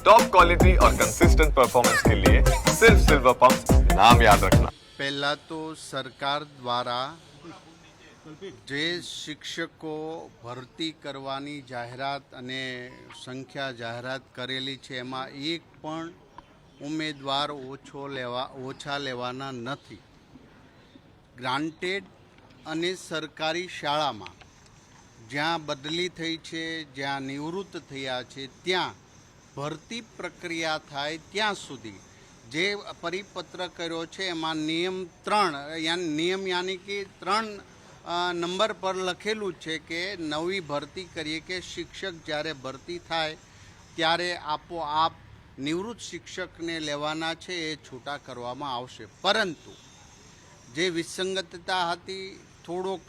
Top quality और consistent performance के लिए सिर्फ सिल्वर पंप नाम याद रखना પહેલાં તો સરકાર દ્વારા જે શિક્ષકો ભરતી કરવાની જાહેરાત અને સંખ્યા જાહેરાત કરેલી છે એમાં એક પણ ઉમેદવાર ઓછો લેવા ઓછા લેવાના નથી ગ્રાન્ટેડ અને સરકારી શાળામાં જ્યાં બદલી થઈ છે જ્યાં નિવૃત્ત થયા છે ત્યાં ભરતી પ્રક્રિયા થાય ત્યાં સુધી. જે પરિપત્ર કર્યો છે, એમાં નિયમ ત્રણ નિયમ યાની કે ત્રણ નંબર પર લખેલું છે કે નવી ભરતી કરીએ કે શિક્ષક જ્યારે ભરતી થાય, ત્યારે આપોઆપ નિવૃત્ત શિક્ષકને લેવાના છે એ છૂટા કરવામાં આવશે. પરંતુ, જે વિસંગતતા હતી, થોડોક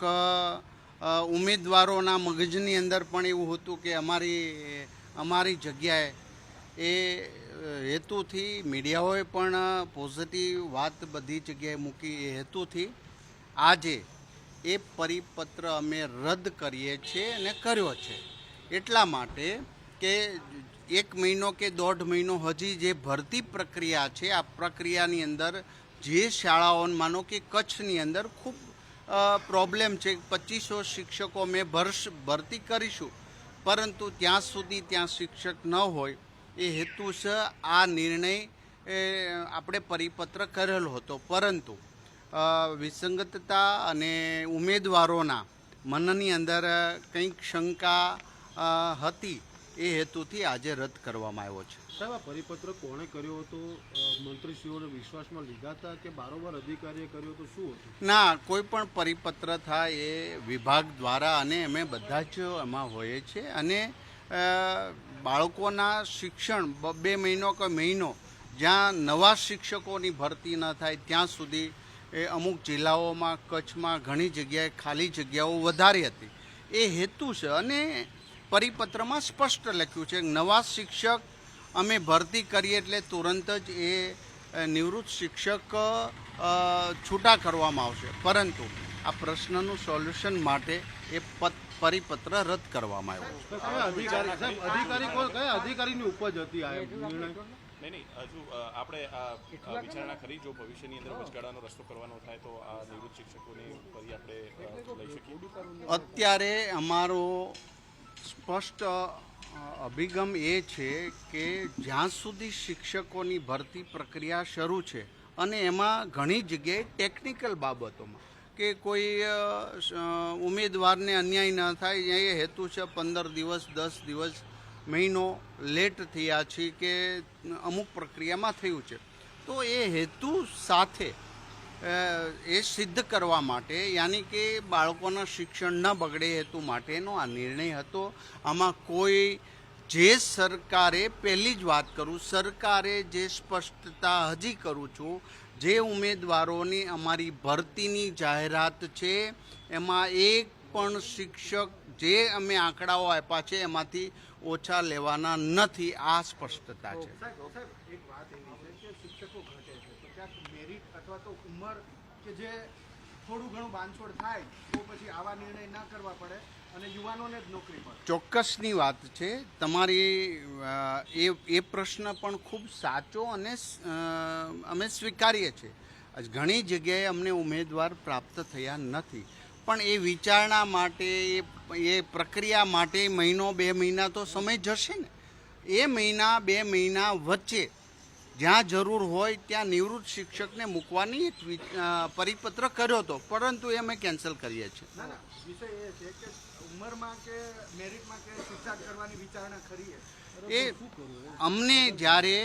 ઉમેદવારોના મગજની અંદર પણ એવું હતું કે અમારી અમારી જગ્યાએ એ હેતુથી મીડિયાઓએ પણ પોઝિટિવ વાત બધી જગ્યાએ મૂકી એ હેતુથી આજે એ પરિપત્ર અમે રદ કરીએ છીએ અને કર્યો છે. એટલા માટે કે એક મહિનો કે દોઢ મહિનો હજી જે ભરતી પ્રક્રિયા છે, આ પ્રક્રિયાની અંદર જે શાળાઓ, માનો કે કચ્છની અંદર ખૂબ પ્રોબ્લેમ છે. પચીસો શિક્ષકો અમે ભરશ, ભરતી કરીશું. પરંતુ ત્યાં સુધી ત્યાં શિક્ષક ન હોય. એ હેતુસર આ નિર્ણય આપણે પરિપત્ર કરેલો હતો. પરંતુ વિસંગતતા અને ઉમેદવારોના મનની અંદર કંઈક શંકા હતી એ હેતુથી આજે રદ કરવામાં આવ્યો છે. સાહેબ આ પરિપત્ર કોણે કર્યો હતો? મંત્રીશ્રીઓને વિશ્વાસમાં લીધા હતા કે બારોબાર અધિકારીએ કર્યો તો શું હતું? ના કોઈ પણ પરિપત્ર થાય એ વિભાગ દ્વારા અને અમે બધા જ એમાં હોઈએ છીએ. અને બાળકોના શિક્ષણ બે મહિનો કે મહિનો જ્યાં નવા શિક્ષકોની ભરતી ન થાય ત્યાં સુધી એ અમુક જિલ્લાઓમાં, કચ્છમાં ઘણી જગ્યાએ ખાલી જગ્યાઓ વધારી હતી. એ હેતુ છે અને પરિપત્રમાં સ્પષ્ટ લખ્યું છે નવા શિક્ષક અમે ભરતી કરીએ એટલે તુરંત જ એ નિવૃત્ત શિક્ષક છૂટા કરવામાં આવશે. પરંતુ આ પ્રશ્નનું સોલ્યુશન માટે એ પત પરિપત્ર રદ કરવામાં આવ્યો છે. તો અધિકારી સાહેબ અધિકારી અધિકારીની ઉપજ હતી નહીં નહીં હજુ આપણે આ આ વિચારણા કરી જો ભવિષ્યની અંદર વચગાળાનો રસ્તો કરવાનો થાય તો આ નિવૃત્ત શિક્ષકોની ફરી આપણે લઈ શકીએ. અત્યારે અમારો સ્પષ્ટ અભિગમ એ છે કે જ્યાં સુધી શિક્ષકોની ભરતી પ્રક્રિયા શરૂ છે અને એમાં ઘણી જગ્યાએ ટેકનિકલ બાબતોમાં. કે કોઈ ઉમેદવારને અન્યાય ન થાય, એ હેતુ છે પંદર દિવસ, દસ દિવસ, મહિનો લેટ થયા છે કે અમુક પ્રક્રિયામાં થયું છે. તો એ હેતુ સાથે એ સિદ્ધ કરવા માટે, યાની કે બાળકોના શિક્ષણ ન બગડે હેતુ માટેનો આ નિર્ણય હતો. આમાં કોઈ જે સરકારે પહેલી જ વાત કરું, સરકારે જે સ્પષ્ટતા હજી કરું છું, જે ઉમેદવારોની અમારી ભરતીની જાહેરાત છે, એમાં એક પણ શિક્ષક જે અમે આંકડાઓ આપ્યા છે, એમાંથી ઓછા લેવાના નથી, આ સ્પષ્ટતા છે. ઉંમર કે જે થોડું ઘણું બાંધછોડ થાય, તો પછી આવા નિર્ણય ના કરવા પડે. અને ચોક્કસની વાત છે. તમારી એ એ પ્રશ્ન પણ ખૂબ સાચો અને અમે સ્વીકારીએ છીએ. ઘણી જગ્યાએ અમને ઉમેદવાર પ્રાપ્ત થયા નથી. પણ એ વિચારણા માટે એ પ્રક્રિયા માટે મહિનો બે મહિના તો સમય જશે ને. એ મહિના બે મહિના વચ્ચે જ્યાં જરૂર હોય ત્યાં નિવૃત્ત શિક્ષકને મૂકવાની એક પરિપત્ર કર્યો હતો. પરંતુ એ અમે કેન્સલ કરીએ છીએ. ના ના. વિષય એ છે કે ઉંમરમાં કે મેરિટમાં કે છૂટછાટ કરવાની વિચારણા કરીએ એ? અમને જ્યારે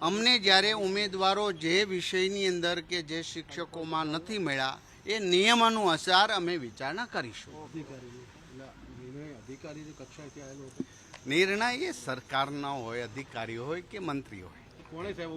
અમને જ્યારે ઉમેદવારો જે વિષયની અંદર કે જે શિક્ષકોમાં નથી મળ્યા એ નિયમોનું અસર અમે વિચારણા કરીશું. નિર્ણય એ સરકારના હોય, અધિકારી હોય કે મંત્રી હોય. કોણે સાહેબ